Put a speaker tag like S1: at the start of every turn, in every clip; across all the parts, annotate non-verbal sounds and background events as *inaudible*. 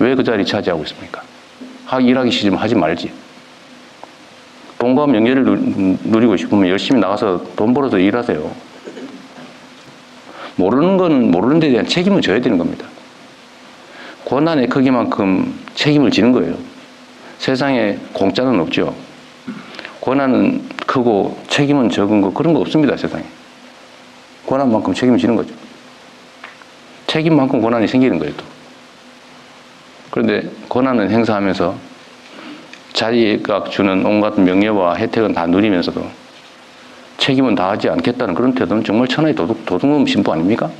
S1: 왜 그 자리 차지하고 있습니까? 하, 일하기 싫으면 하지 말지. 돈과 명예를 누- 누리고 싶으면 열심히 나가서 돈 벌어서 일하세요. 모르는 건 모르는 데 대한 책임을 져야 되는 겁니다. 고난의 크기만큼 책임을 지는 거예요. 세상에 공짜는 없죠. 고난은 크고 책임은 적은 거 그런 거 없습니다, 세상에. 고난만큼 책임을 지는 거죠. 책임만큼 고난이 생기는 거예요, 또. 그런데 고난을 행사하면서 자리가 주는 온갖 명예와 혜택은 다 누리면서도 책임은 다하지 않겠다는 그런 태도는 정말 천하의 도둑, 도둑놈 신부 아닙니까?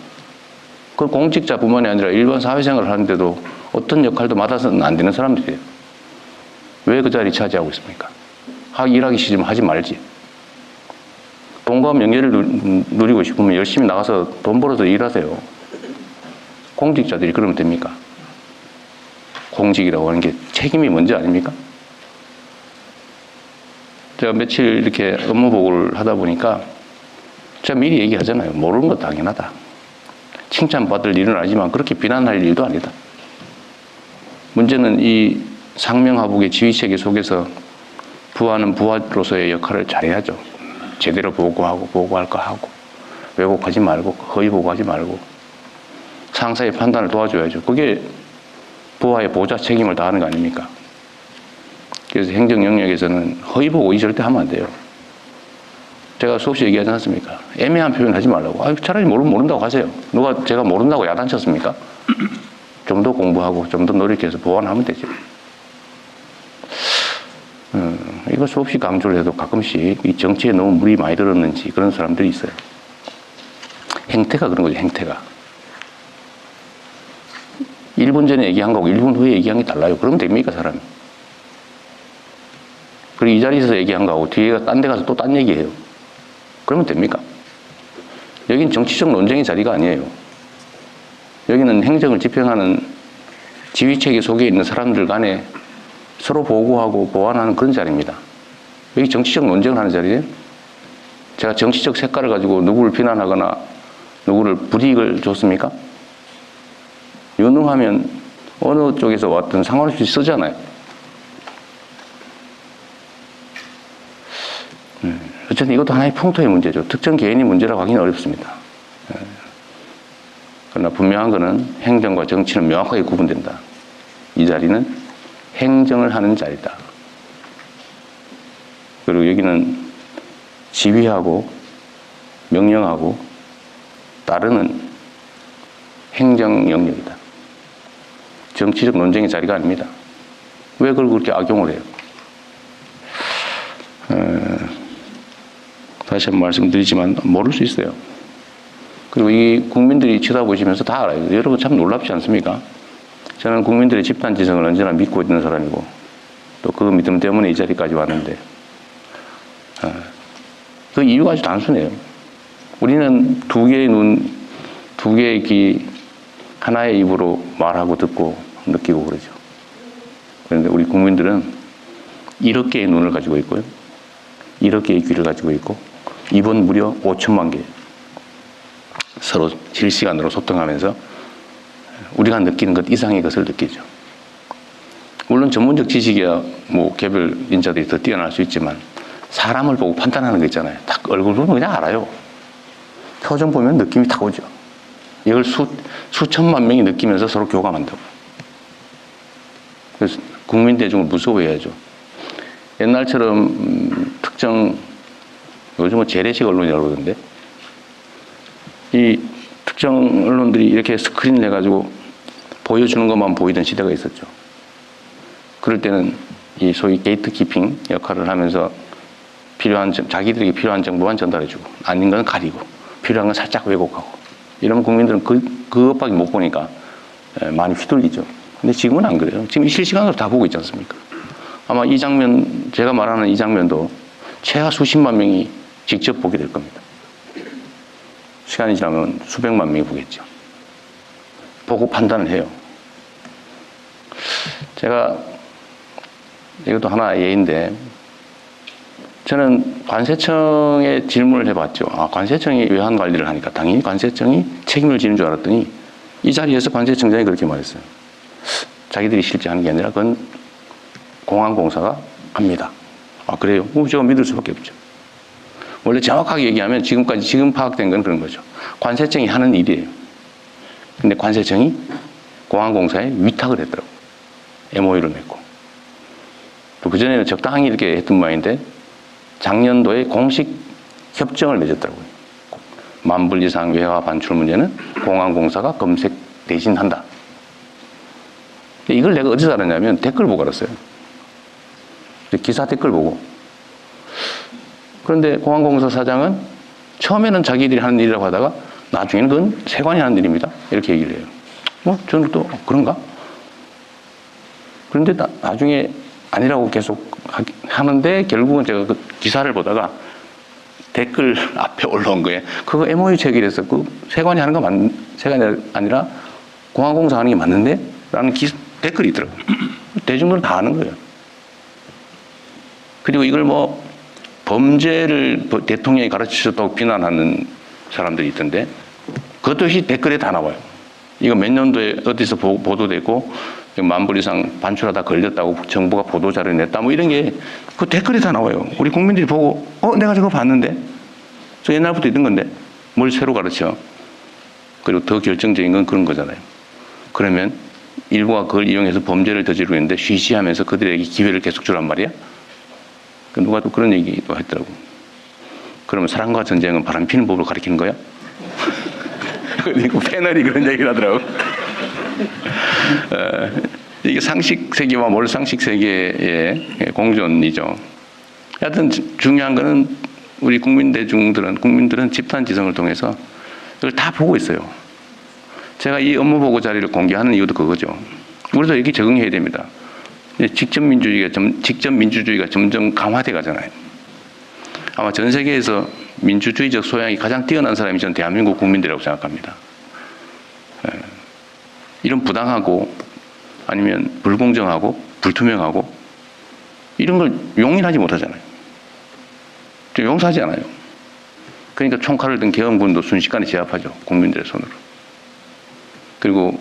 S1: 그 공직자뿐만이 아니라 일반 사회생활을 하는데도 어떤 역할도 맡아서는 안 되는 사람들이에요. 왜 그 자리 차지하고 있습니까? 하, 일하기 싫으면 하지 말지. 돈과 명예를 누- 누리고 싶으면 열심히 나가서 돈 벌어서 일하세요. 공직자들이 그러면 됩니까? 공직이라고 하는 게 책임이 뭔지 아닙니까? 제가 며칠 이렇게 업무 보고를 하다 보니까 제가 미리 얘기하잖아요. 모르는 거 당연하다. 칭찬받을 일은 아니지만 그렇게 비난할 일도 아니다. 문제는 이 상명하복의 지휘체계 속에서 부하는 부하로서의 역할을 잘해야죠. 제대로 보고하고 보고할 거 하고 왜곡하지 말고 허위 보고하지 말고 상사의 판단을 도와줘야죠. 그게 부하의 보좌 책임을 다하는 거 아닙니까? 그래서 행정 영역에서는 허위 보고 이 절대 하면 안 돼요. 제가 수없이 얘기하지 않습니까? 애매한 표현 하지 말라고. 아, 차라리 모르면 모른다고 하세요. 누가 제가 모른다고 야단쳤습니까? *clears throat* 좀 더 공부하고 좀 더 노력해서 보완하면 되죠. 음, 이거 수없이 강조를 해도 가끔씩 이 정치에 너무 물이 많이 들었는지 그런 사람들이 있어요. 행태가 그런 거죠, 행태가. 1분 전에 얘기한 거하고 1분 후에 얘기한 게 달라요. 그러면 됩니까, 사람이? 그리고 이 자리에서 얘기한 거하고 뒤에 딴데 가서 또 딴 얘기해요. 그러면 됩니까? 여긴 정치적 논쟁의 자리가 아니에요. 여기는 행정을 집행하는 지휘체계 속에 있는 사람들 간에 서로 보고하고 보완하는 그런 자리입니다. 여기 정치적 논쟁을 하는 자리예요. 제가 정치적 색깔을 가지고 누구를 비난하거나 누구를 불이익을 줬습니까? 유능하면 어느 쪽에서 왔든 상관없이 쓰잖아요. 음, 어쨌든 이것도 하나의 풍토의 문제죠. 특정 개인의 문제라고 하기는 어렵습니다. 예. 그러나 분명한 것은 행정과 정치는 명확하게 구분된다. 이 자리는 행정을 하는 자리다. 그리고 여기는 지휘하고 명령하고 따르는 행정 영역이다. 정치적 논쟁의 자리가 아닙니다. 왜 그걸 그렇게 악용을 해요? 어, 다시 한번 말씀드리지만 모를 수 있어요. 그리고 이 국민들이 쳐다보시면서 다 알아요. 여러분 참 놀랍지 않습니까? 저는 국민들의 집단 지성을 언제나 믿고 있는 사람이고 또 그 믿음 때문에 이 자리까지 왔는데 어, 그 이유가 아주 단순해요. 우리는 두 개의 눈, 두 개의 귀, 하나의 입으로 말하고 듣고 느끼고 그러죠. 그런데 우리 국민들은 개의 눈을 가지고 있고요. 개의 귀를 가지고 있고 입은 무려 5천만 개. 서로 실시간으로 소통하면서 우리가 느끼는 것 이상의 것을 느끼죠. 물론 전문적 지식이야 뭐 개별 인자들이 더 뛰어날 수 있지만 사람을 보고 판단하는 거 있잖아요. 딱 얼굴 보면 그냥 알아요. 표정 보면 느낌이 딱 오죠. 이걸 수, 수천만 명이 느끼면서 서로 교감한다고. 그래서 국민 대중을 무서워해야죠. 옛날처럼 음, 특정 요즘은 재래식 언론이라고 그러던데 이 특정 언론들이 이렇게 스크린을 해가지고 보여주는 것만 보이던 시대가 있었죠. 그럴 때는 이 소위 게이트 키핑 역할을 하면서 필요한 점, 자기들에게 필요한 정보만 전달해주고 아닌 건 가리고 필요한 건 살짝 왜곡하고 이러면 국민들은 그, 그 것밖에 못 보니까 에, 많이 휘둘리죠. 근데 지금은 안 그래요. 지금 실시간으로 다 보고 있지 않습니까? 아마 이 장면, 제가 말하는 이 장면도 최하 수십만 명이 직접 보게 될 겁니다. 시간이 지나면 수백만 명이 보겠죠. 보고 판단을 해요. 제가 이것도 하나 예인데 저는 관세청에 질문을 해봤죠. 아, 관세청이 외환 관리를 하니까 당연히 관세청이 책임을 지는 줄 알았더니 이 자리에서 관세청장이 그렇게 말했어요. 자기들이 실제 하는 게 아니라 그건 공항공사가 합니다. 아, 그래요? 그럼 제가 믿을 수밖에 없죠. 원래 정확하게 얘기하면 지금까지 지금 파악된 건 그런 거죠. 관세청이 하는 일이에요. 근데 관세청이 공항공사에 위탁을 했더라고. MOU를 맺고. 또 그전에는 적당히 이렇게 했던 모양인데 작년도에 공식 협정을 맺었더라고요. 만불 이상 외화 반출 문제는 공항공사가 검색 대신 한다. 이걸 내가 어디서 알았냐면 댓글 보고 알았어요. 기사 댓글 보고. 그런데 공항공사 사장은 처음에는 자기들이 하는 일이라고 하다가 나중에는 그건 세관이 하는 일입니다. 이렇게 얘기를 해요. 뭐, 저는 또, 어, 그런가? 그런데 나, 나중에 아니라고 계속 하- 하는데 결국은 제가 그 기사를 보다가 댓글 *laughs* 앞에 올라온 거예요. 그거 MOU 체결해서 그 세관이 하는 거 맞, 세관이 아니라 공항공사 하는 게 맞는데? 라는 기, 댓글이 있더라고요. *clears throat* 대중들은 다 아는 거예요. 그리고 이걸 뭐 범죄를 뭐 대통령이 가르치셨다고 비난하는 사람들이 있던데 그것도 댓글에 다 나와요. 이거 몇 년도에 어디서 보, 보도되고 만불 이상 반출하다 걸렸다고 정부가 보도자료 냈다 뭐 이런 게 그 댓글에 다 나와요. 우리 국민들이 보고 어 내가 저거 봤는데 저 옛날부터 있던 건데 뭘 새로 가르쳐. 그리고 더 결정적인 건 그런 거잖아요. 그러면 일부가 그걸 이용해서 범죄를 저지르고 있는데 쉬쉬하면서 그들에게 기회를 계속 주란 말이야. 그 누가 또 그런 얘기도 했더라고. 그러면 사랑과 전쟁은 바람 피는 법을 가리키는 거야? *laughs* 그리고 패널이 그런 얘기를 하더라고. 어, 이게 상식 세계와 몰 상식 세계의 공존이죠. 하여튼 주- 중요한 거는 우리 국민 대중들은 국민들은 집단 지성을 통해서 이걸 다 보고 있어요. 제가 이 업무 보고 자리를 공개하는 이유도 그거죠. 우리도 여기 적응해야 됩니다. 이제 직접 민주주의가 점, 직접 민주주의가 점점 강화돼 가잖아요. 아마 전 세계에서 민주주의적 소양이 가장 뛰어난 사람이 저는 대한민국 국민들이라고 생각합니다. 예. 이런 부당하고 아니면 불공정하고 불투명하고 이런 걸 용인하지 못하잖아요. 좀 용서하지 않아요. 그러니까 총칼을 든 계엄군도 순식간에 제압하죠. 국민들의 손으로. 그리고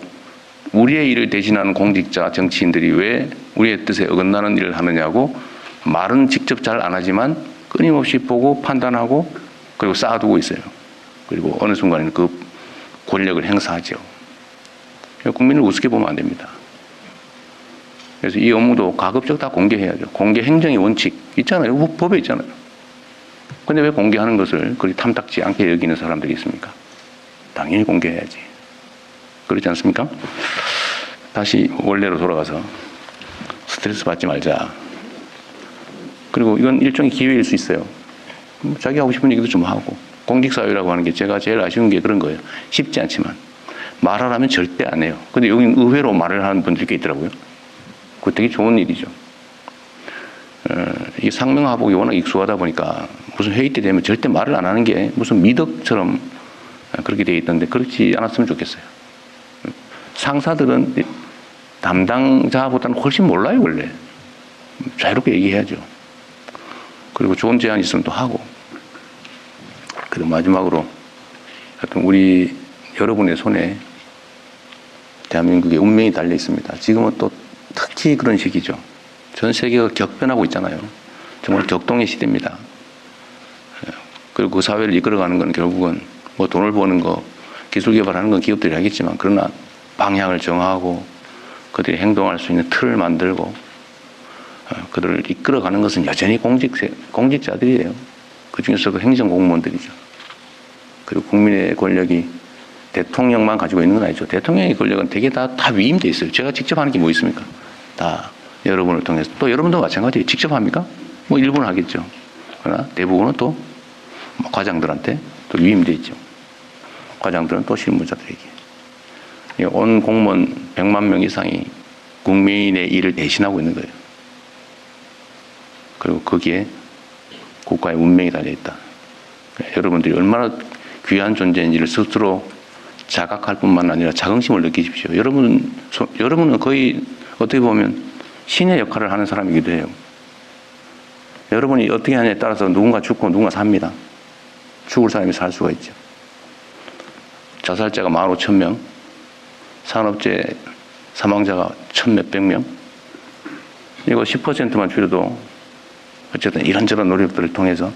S1: 우리의 일을 대신하는 공직자, 정치인들이 왜 우리의 뜻에 어긋나는 일을 하느냐고 말은 직접 잘 안 하지만 끊임없이 보고 판단하고 그리고 쌓아두고 있어요. 그리고 어느 순간에는 그 권력을 행사하죠. 국민을 우습게 보면 안 됩니다. 그래서 이 업무도 가급적 다 공개해야죠. 공개 행정의 원칙 있잖아요. 법- 법에 있잖아요. 근데 왜 공개하는 것을 그리 탐탁지 않게 여기는 사람들이 있습니까? 당연히 공개해야지. 그렇지 않습니까? 다시 원래로 돌아가서 스트레스 받지 말자. 그리고 이건 일종의 기회일 수 있어요. 음, 자기 하고 싶은 얘기도 좀 하고. 공직사회라고 하는 게 제가 제일 아쉬운 게 그런 거예요. 쉽지 않지만. 말하라면 절대 안 해요. 근데 여기 의외로 말을 하는 분들이 꽤 있더라고요. 그거 되게 좋은 일이죠. 어, 이 상명하복이 워낙 익숙하다 보니까 무슨 회의 때 되면 절대 말을 안 하는 게 무슨 미덕처럼 그렇게 돼 있던데 그렇지 않았으면 좋겠어요. 상사들은 담당자보다는 훨씬 몰라요, 원래. 자유롭게 얘기해야죠. 그리고 좋은 제안 있으면 또 하고. 그리고 마지막으로 하여튼 우리 여러분의 손에 대한민국의 운명이 달려 있습니다. 지금은 또 특히 그런 시기죠. 전 세계가 격변하고 있잖아요. 정말 격동의 시대입니다. 예. 그리고 그 사회를 이끌어가는 건 결국은 뭐 돈을 버는 거, 기술 개발하는 건 기업들이 하겠지만 그러나 방향을 정하고 그들이 행동할 수 있는 틀을 만들고 어, 그들을 이끌어가는 것은 여전히 공직 공직자들이에요. 그 중에서도 행정 공무원들이죠. 그리고 국민의 권력이 대통령만 가지고 있는 건 아니죠. 대통령의 권력은 대개 다, 다 위임돼 있어요. 제가 직접 하는 게 뭐 있습니까? 다 여러분을 통해서. 또 여러분도 마찬가지예요. 직접 합니까? 뭐 일부는 하겠죠. 그러나 대부분은 또뭐 과장들한테 또 위임돼 있죠. 과장들은 또 실무자들에게. 이온 공무원 100만 명 이상이 국민의 일을 대신하고 있는 거예요. 그리고 거기에 국가의 운명이 달려있다. 여러분들이 얼마나 귀한 존재인지를 스스로 자각할 뿐만 아니라 자긍심을 느끼십시오. 여러분, 소- 여러분은 거의 어떻게 보면 신의 역할을 하는 사람이기도 해요. 여러분이 어떻게 하냐에 따라서 누군가 죽고 누군가 삽니다. 죽을 사람이 살 수가 있죠. 자살자가 15,000명, 산업재 사망자가 천 몇백 명. 이거 10%만 줄여도 어쨌든 이런저런 노력들을 통해서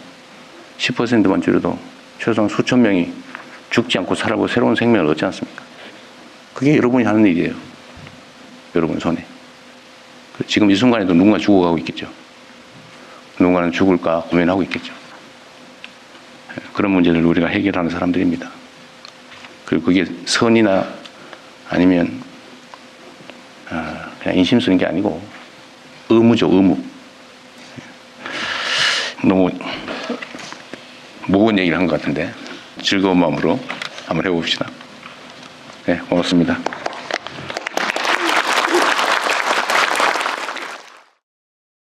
S1: 10%만 줄여도 최소한 수천 명이 죽지 않고 살아고 새로운 생명을 얻지 않습니까? 그게 여러분이 하는 일이에요. 여러분 손에. 그 지금 이 순간에도 누군가 죽어가고 있겠죠. 누군가는 죽을까 고민하고 있겠죠. 그런 문제를 우리가 해결하는 사람들입니다. 그리고 그게 선이나 아니면 아, 그냥 인심 쓰는 게 아니고 의무죠, 의무. 너무 무거운 얘기를 한 것 같은데 즐거운 마음으로 한번 해봅시다. 네, 고맙습니다.